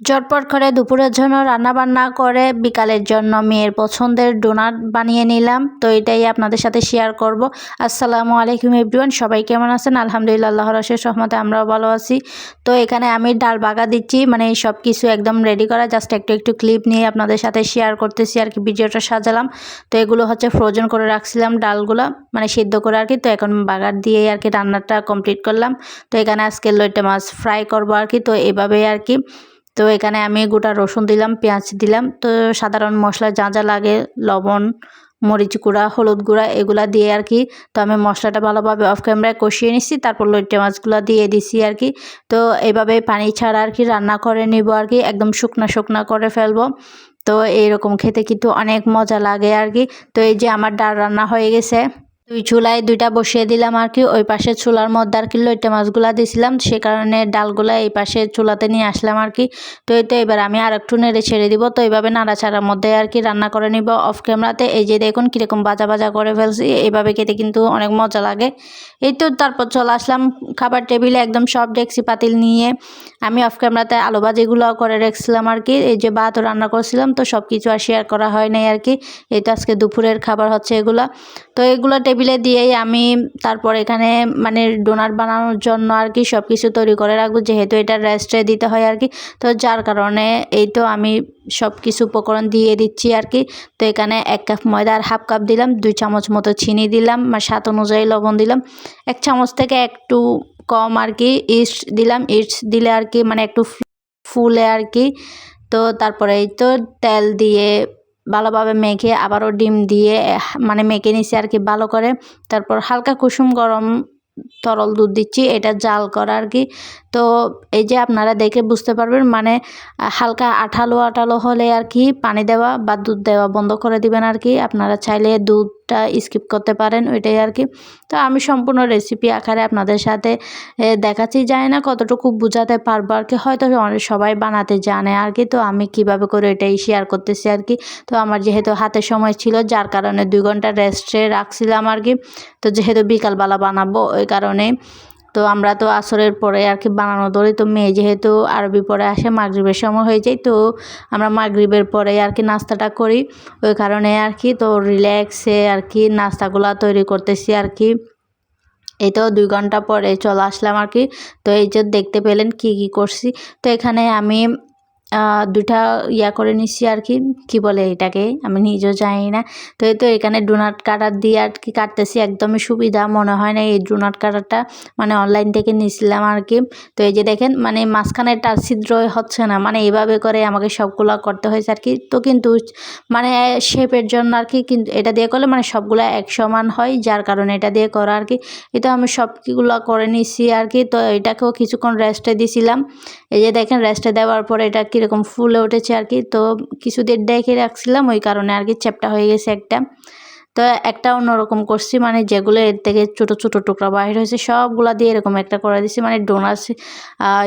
ঝটপট করে দুপুরের জন্য রান্না বান্না করে বিকালের জন্য মেয়ের পছন্দের ডোনাট বানিয়ে নিলাম। তো এটাই আপনাদের সাথে শেয়ার করব। আসসালামু আলাইকুম এভরিওয়ান, সবাই কেমন আছেন? আলহামদুলিল্লাহ আল্লাহ রসের সহমতে আমরাও ভালো আছি। তো এখানে আমি ডাল বাগা দিচ্ছি মানে সব কিছু একদম রেডি করা। জাস্ট একটু একটু ক্লিপ নিয়ে আপনাদের সাথে শেয়ার করতেছি আর কি, ভিডিওটা সাজালাম। তো এগুলো হচ্ছে ফ্রোজেন করে রাখছিলাম ডালগুলো মানে সিদ্ধ করে আর কি। তো এখন বাগার দিয়ে আর কি রান্নাটা কমপ্লিট করলাম। তো এখানে আজকে লইটে মাছ ফ্রাই করব আর কি। তো এভাবেই আর কি তো এখানে আমি গোটা রসুন দিলাম, পেঁয়াজ দিলাম। তো সাধারণ মশলা যা যা লাগে, লবণ, মরিচ গুঁড়া, হলুদ গুঁড়া, এগুলা দিয়ে আর কি। তো আমি মশলাটা ভালোভাবে অফ ক্যামেরায় কষিয়ে নিচ্ছি তারপর লইটে মাছগুলো দিয়ে দিছি আর কি। তো এইভাবে পানি ছাড়া আর কি রান্না করে নিব আর কি, একদম শুকনা শুকনা করে ফেলব। তো এইরকম খেতে কিন্তু অনেক মজা লাগে আর কি। তো এই যে আমার ডাল রান্না হয়ে গেছে। দুই চুলায় দুইটা বসিয়ে দিলাম আর কি। ওই পাশে চুলার মধ্যে আর কি লইটে মাছগুলা দিছিলাম। সে কারণে ডালগুলা এই পাশে চুলাতে নিয়ে আসলাম আর কি। তো এই তো এবার আমি আর একটু নেড়ে ছেড়ে দিব। তো এইভাবে নাড়াচাড়ার মধ্যে আর কি রান্না করে নিব অফ ক্যামেরাতে এই যে দেখুন কীরকম বাজা বাজা করে ফেলছি। এইভাবে খেতে কিন্তু অনেক মজা লাগে। এই তো তারপর চলে আসলাম খাবার টেবিলে একদম সব ডেক্সি পাতিল নিয়ে। আমি অফ ক্যামেরাতে আলু ভাজিগুলো করে রেখেছিলাম আর কি। এই যে ভাতও রান্না করছিলাম। তো সব কিছু আর শেয়ার করা হয় নাই আর কি। এই তো আজকে দুপুরের খাবার হচ্ছে এগুলা। তো এগুলো টেবিলে দিয়েই আমি তারপর এখানে মানে ডোনার বানানোর জন্য আর কি সব কিছু তৈরি করে রাখব। যেহেতু এটা রেস্টে দিতে হয় আর কি। তো যার কারণে এই তো আমি সব কিছু উপকরণ দিয়ে দিচ্ছি আর কি। তো এখানে এক কাপ ময়দা আর হাফ কাপ দিলাম, দুই চামচ মতো চিনি দিলাম আর স্বাদ অনুযায়ী লবণ দিলাম। এক চামচ থেকে একটু কম আর কি ইস্ট দিলাম। ইস্ট দিলে আর কি মানে একটু ফুলে আর কি। তো তারপরে এই তো তেল দিয়ে ভালোভাবে মেখে আবারও ডিম দিয়ে মানে মেখে নিছি আর কি ভালো করে। তারপর হালকা কুসুম গরম তরল দুধ দিচ্ছি, এটা জাল করা আর কি। তো এই যে আপনারা দেখে বুঝতে পারবেন মানে হালকা আঠালো আঠালো হলে আর কি পানি দেওয়া বা দুধ দেওয়া বন্ধ করে দিবেন আর কি। আপনারা চাইলে দুধটা স্কিপ করতে পারেন, ওইটাই আর কি তো আমি সম্পূর্ণ রেসিপি আকারে আপনাদের সাথে দেখাচ্ছি যায় না কতটুকু বোঝাতে পারব আর কি হয়তো অনেক সবাই বানাতে জানে আর কি তো আমি কীভাবে করে এটাই শেয়ার করতেছি আর কি তো আমার যেহেতু হাতে সময় ছিল, যার কারণে দুই ঘণ্টা রেস্টে রাখছিলাম আর কি তো যেহেতু বিকালবেলা বানাবো, ওই কারণে তো আমরা তো আসরের পরে আর কি বানানো ধরি তো মেয়ে যেহেতু আরবি পরে আসে, মাগরীবের সময় হয়ে যায়, তো আমরা মাগরীবের পরে আর কি নাস্তাটা করি। ওই কারণে আর কি তো রিল্যাক্সে আর কি নাস্তাগুলো তৈরি করতেছি আর কি। এই তো দুই ঘণ্টা পরে চলে আসলাম আর কি। তো এই যে দেখতে পেলেন কি কি করছি। তো এখানে আমি দুটা ইয়া করে নিচ্ছি আর কি। কি বলে এটাকে? আমি নিজেও জানি না। তো এই তো এখানে ডোনাট কাটার দিয়ে আর কি কাটতেছি। একদমই সুবিধা মনে হয় না এই ডোনাট কাটারটা। মানে অনলাইন থেকে নিয়েছিলাম আর কি। তো এই যে দেখেন মানে মাঝখানে মাঝখানেটা ছিদ্র হচ্ছে না। মানে এইভাবে করে আমাকে সবগুলো করতে হয়েছে আর কি। তো কিন্তু মানে শেপের জন্য আর কি কিন্তু এটা দিয়ে করলে মানে সবগুলো এক সমান হয়। যার কারণে এটা দিয়ে করা আর কি। এটা আমি সবগুলো করে নিছি আর কি। তো এটাকেও কিছুক্ষণ রেস্টে দিছিলাম। এই যে দেখেন রেস্টে দেওয়ার পরে এটা কীরকম ফুলে উঠেছে আর কি। তো কিছুদিন ডেকে রাখছিলাম, ওই কারণে আর কি চ্যাপটা হয়ে গেছে একটা। তো একটা অন্যরকম করছি মানে যেগুলো এর থেকে ছোটো ছোটো টুকরা বাহির হয়েছে, সবগুলা দিয়ে এরকম একটা করে দিছি মানে ডোনাস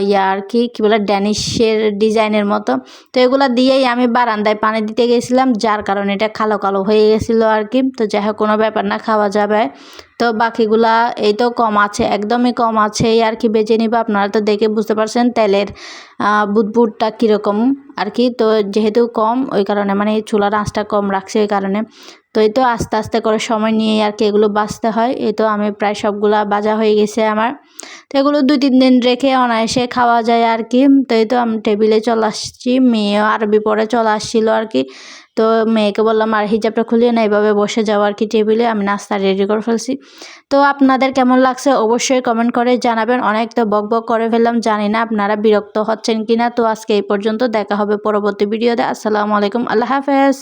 ইয়া আর কি, কী বলে, ড্যানিশের ডিজাইনের মতো। তো এগুলা দিয়েই আমি বারান্দায় পানি দিতে গেছিলাম, যার কারণে এটা কালো কালো হয়ে গেছিল আর কি। তো যাই হোক, কোনো ব্যাপার না, খাওয়া যাবে। তো বাকিগুলা এই তো কম আছে, একদমই কম আছে আর কি বেজে নিব আপনারা তো দেখে বুঝতে পারছেন তেলের বুটবুটটা কীরকম আর কি। তো যেহেতু কম, ওই কারণে মানে চুলার আঁচটা কম রাখছে ওই কারণে। তো এই তো আস্তে আস্তে করে সময় নিয়ে আর কি এগুলো বাঁচতে হয়। এই তো আমি প্রায় সবগুলা বাজা হয়ে গেছে আমার। তো এগুলো দুই, তিন দিন রেখে অনায়াসে খাওয়া যায় আর কি। তো এই তো আমি টেবিলে চলে আসছি, মেয়েও আরবি পরে চলে আসছিল আর কি। তো মেয়েকে বললাম, আর হিজাবটা খুলিয়ে না এইভাবে বসে যাও আর কি টেবিলে আমি নাস্তা রেডি করে ফেলছি। তো আপনাদের কেমন লাগছে অবশ্যই কমেন্ট করে জানাবেন। অনেক তো বক বক করে ফেললাম, জানি না আপনারা বিরক্ত হচ্ছেন কিনা। তো আজকে এই পর্যন্ত দেখা হবে পরবর্তী ভিডিওতে আসসালামু আলাইকুম, আল্লাহ হাফেজ।